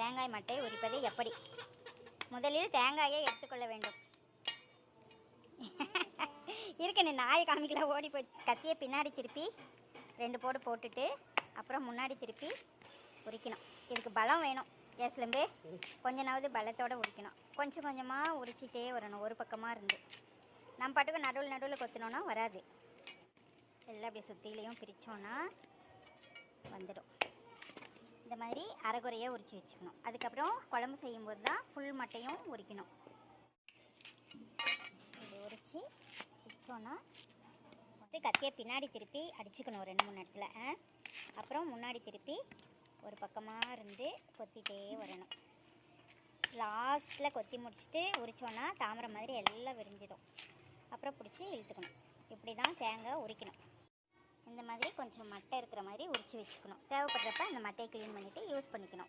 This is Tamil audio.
தேங்காய் மட்டை உரிப்பது எப்படி? முதலில் தேங்காயை எடுத்துக்கொள்ள வேண்டும். இருக்கு நீ நாய் காமிக்கல ஓடி போய் கத்தியை பின்னாடி திருப்பி ரெண்டு போடு போட்டுட்டு அப்புறம் முன்னாடி திருப்பி உரிக்கணும். இதுக்கு பலம் வேணும். ஏஸ்லம்பு கொஞ்சனாவது பலத்தோடு உரிக்கணும். கொஞ்சம் கொஞ்சமாக உரிச்சிட்டே வரணும். ஒரு பக்கமாக இருந்து. நம்ம பாட்டுக்கு நடுவில் நடுவில் கொத்தினோன்னா வராது. எல்லாம் அப்படி சுற்றிலையும் பிரித்தோன்னா வந்துடும். இந்த மாதிரி அரைகுறையாக உரித்து வச்சுக்கணும். அதுக்கப்புறம் குழம்பு செய்யும்போது தான் ஃபுல் மட்டையும் உரிக்கணும். இது உரித்து வச்சோன்னா வந்து கத்தியை பின்னாடி திருப்பி அடிச்சுக்கணும் ரெண்டு மூணு இடத்துல. அப்புறம் முன்னாடி திருப்பி ஒரு பக்கமாக இருந்து கொத்திட்டே வரணும். லாஸ்ட்டில் கொத்தி முடிச்சுட்டு உரிச்சோன்னா தாமரை மாதிரி எல்லாம் விரிஞ்சிடும். அப்புறம் பிடிச்சி இழுத்துக்கணும். இப்படி தான் தேங்காய் உரிக்கணும். இந்த மாதிரி கொஞ்சம் மட்டை இருக்கிற மாதிரி வச்சுக்கணும். தேவைப்படுறப்ப அந்த மட்டையை க்ளீன் பண்ணிவிட்டு யூஸ் பண்ணிக்கணும்.